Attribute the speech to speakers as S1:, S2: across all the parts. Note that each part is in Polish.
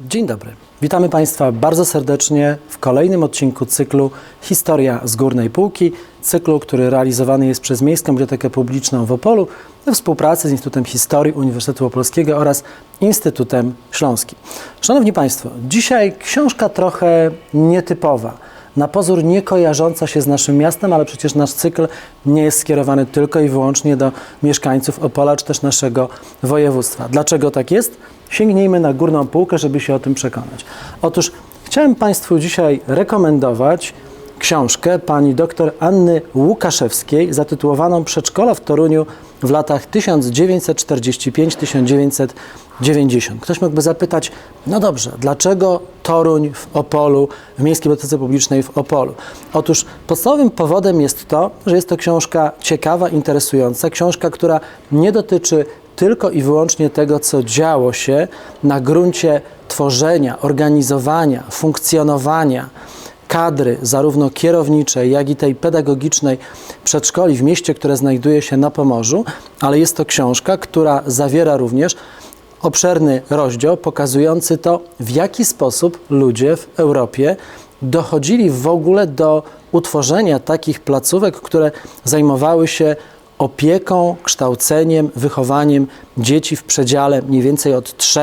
S1: Dzień dobry. Witamy Państwa bardzo serdecznie w kolejnym odcinku cyklu Historia z Górnej Półki, cyklu, który realizowany jest przez Miejską Bibliotekę Publiczną w Opolu we współpracy z Instytutem Historii Uniwersytetu Opolskiego oraz Instytutem Śląskim. Szanowni Państwo, dzisiaj książka trochę nietypowa. Na pozór nie kojarząca się z naszym miastem, ale przecież nasz cykl nie jest skierowany tylko i wyłącznie do mieszkańców Opola czy też naszego województwa. Dlaczego tak jest? Sięgnijmy na górną półkę, żeby się o tym przekonać. Otóż chciałem Państwu dzisiaj rekomendować książkę pani dr Anny Łukaszewskiej zatytułowaną Przedszkola w Toruniu w latach 1945-1990. Ktoś mógłby zapytać, no dobrze, dlaczego Toruń w Opolu, w Miejskiej Bibliotece Publicznej w Opolu? Otóż podstawowym powodem jest to, że jest to książka ciekawa, interesująca, książka, która nie dotyczy tylko i wyłącznie tego, co działo się na gruncie tworzenia, organizowania, funkcjonowania kadry, zarówno kierowniczej, jak i tej pedagogicznej przedszkoli w mieście, które znajduje się na Pomorzu, ale jest to książka, która zawiera również obszerny rozdział pokazujący to, w jaki sposób ludzie w Europie dochodzili w ogóle do utworzenia takich placówek, które zajmowały się opieką, kształceniem, wychowaniem dzieci w przedziale mniej więcej od 3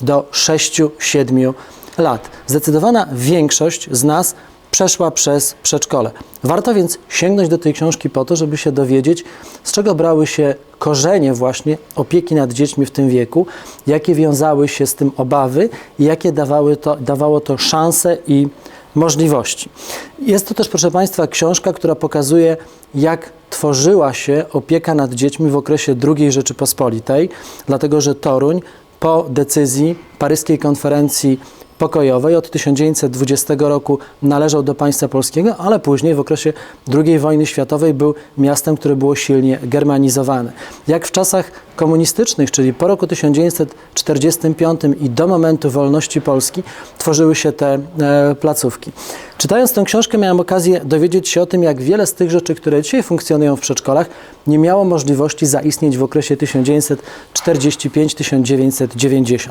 S1: do 6-7 lat. Zdecydowana większość z nas przeszła przez przedszkole. Warto więc sięgnąć do tej książki po to, żeby się dowiedzieć, z czego brały się korzenie właśnie opieki nad dziećmi w tym wieku, jakie wiązały się z tym obawy i jakie dawały to, dawało to szanse i możliwości. Jest to też, proszę Państwa, książka, która pokazuje, jak tworzyła się opieka nad dziećmi w okresie II Rzeczypospolitej, dlatego że Toruń po decyzji paryskiej konferencji pokojowej od 1920 roku należał do państwa polskiego, ale później w okresie II wojny światowej był miastem, które było silnie germanizowane. Jak w czasach komunistycznych, czyli po roku 1945 i do momentu wolności Polski, tworzyły się te e, placówki. Czytając tę książkę miałem okazję dowiedzieć się o tym, jak wiele z tych rzeczy, które dzisiaj funkcjonują w przedszkolach, nie miało możliwości zaistnieć w okresie 1945-1990.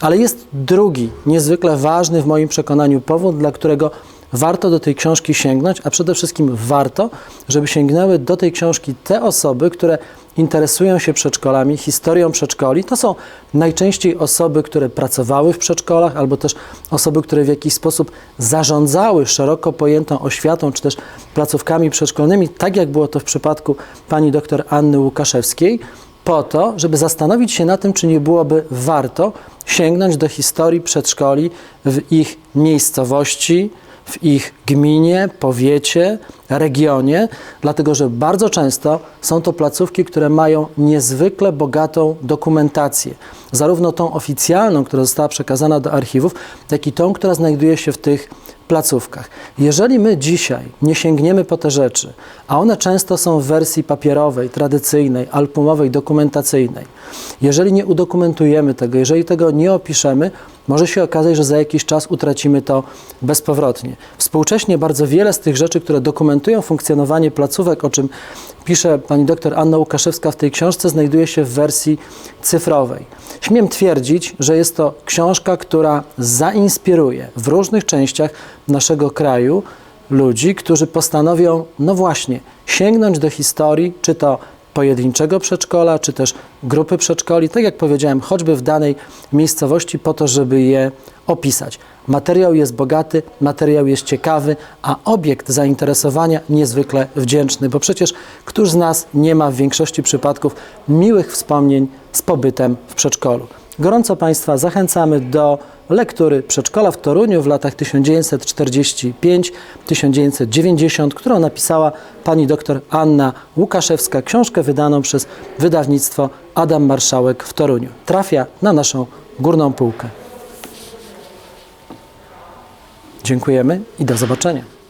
S1: Ale jest drugi, niezwykle ważny w moim przekonaniu powód, dla którego warto do tej książki sięgnąć, a przede wszystkim warto, żeby sięgnęły do tej książki te osoby, które interesują się przedszkolami, historią przedszkoli. To są najczęściej osoby, które pracowały w przedszkolach, albo też osoby, które w jakiś sposób zarządzały szeroko pojętą oświatą, czy też placówkami przedszkolnymi, tak jak było to w przypadku pani dr Anny Łukaszewskiej, po to, żeby zastanowić się na tym, czy nie byłoby warto sięgnąć do historii przedszkoli w ich miejscowości, w ich gminie, powiecie, regionie, dlatego że bardzo często są to placówki, które mają niezwykle bogatą dokumentację, zarówno tą oficjalną, która została przekazana do archiwów, jak i tą, która znajduje się w tych placówkach. Jeżeli my dzisiaj nie sięgniemy po te rzeczy, a one często są w wersji papierowej, tradycyjnej, albumowej, dokumentacyjnej, jeżeli nie udokumentujemy tego, jeżeli tego nie opiszemy, może się okazać, że za jakiś czas utracimy to bezpowrotnie. Współcześnie bardzo wiele z tych rzeczy, które dokumentują funkcjonowanie placówek, o czym pisze pani dr Anna Łukaszewska w tej książce, znajduje się w wersji cyfrowej. Śmiem twierdzić, że jest to książka, która zainspiruje w różnych częściach naszego kraju ludzi, którzy postanowią, no właśnie, sięgnąć do historii, czy to pojedynczego przedszkola, czy też grupy przedszkoli, tak jak powiedziałem, choćby w danej miejscowości, po to, żeby je opisać. Materiał jest bogaty, materiał jest ciekawy, a obiekt zainteresowania niezwykle wdzięczny, bo przecież któż z nas nie ma w większości przypadków miłych wspomnień z pobytem w przedszkolu. Gorąco Państwa zachęcamy do lektury Przedszkola w Toruniu w latach 1945-1990, którą napisała pani dr Anna Łukaszewska, książkę wydaną przez wydawnictwo Adam Marszałek w Toruniu. Trafia na naszą górną półkę. Dziękujemy i do zobaczenia.